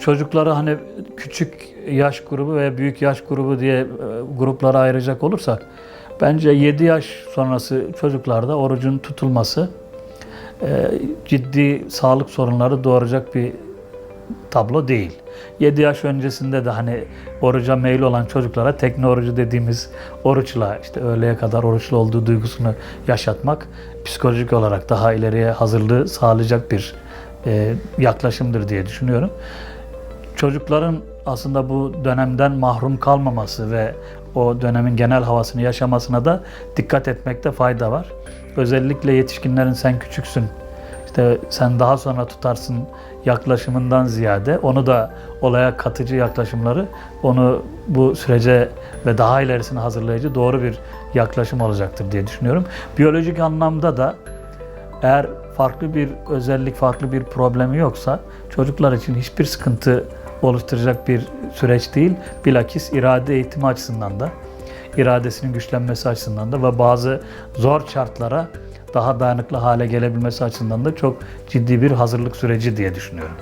Çocukları hani küçük yaş grubu ve büyük yaş grubu diye e, gruplara ayıracak olursak bence 7 yaş sonrası çocuklarda orucun tutulması e, ciddi sağlık sorunları doğuracak bir tablo değil. 7 yaş öncesinde de hani oruca meyil olan çocuklara tekne orucu dediğimiz oruçla işte öğleye kadar oruçlu olduğu duygusunu yaşatmak psikolojik olarak daha ileriye hazırlığı sağlayacak bir e, yaklaşımdır diye düşünüyorum. Çocukların aslında bu dönemden mahrum kalmaması ve o dönemin genel havasını yaşamasına da dikkat etmekte fayda var. Özellikle yetişkinlerin sen küçüksün, işte sen daha sonra tutarsın yaklaşımından ziyade onu da olaya katıcı yaklaşımları onu bu sürece ve daha ilerisine hazırlayıcı doğru bir yaklaşım olacaktır diye düşünüyorum. Biyolojik anlamda da eğer farklı bir özellik, farklı bir problemi yoksa çocuklar için hiçbir sıkıntı oluşturacak bir süreç değil. Bilakis irade eğitimi açısından da, iradesinin güçlenmesi açısından da ve bazı zor şartlara daha dayanıklı hale gelebilmesi açısından da çok ciddi bir hazırlık süreci diye düşünüyorum.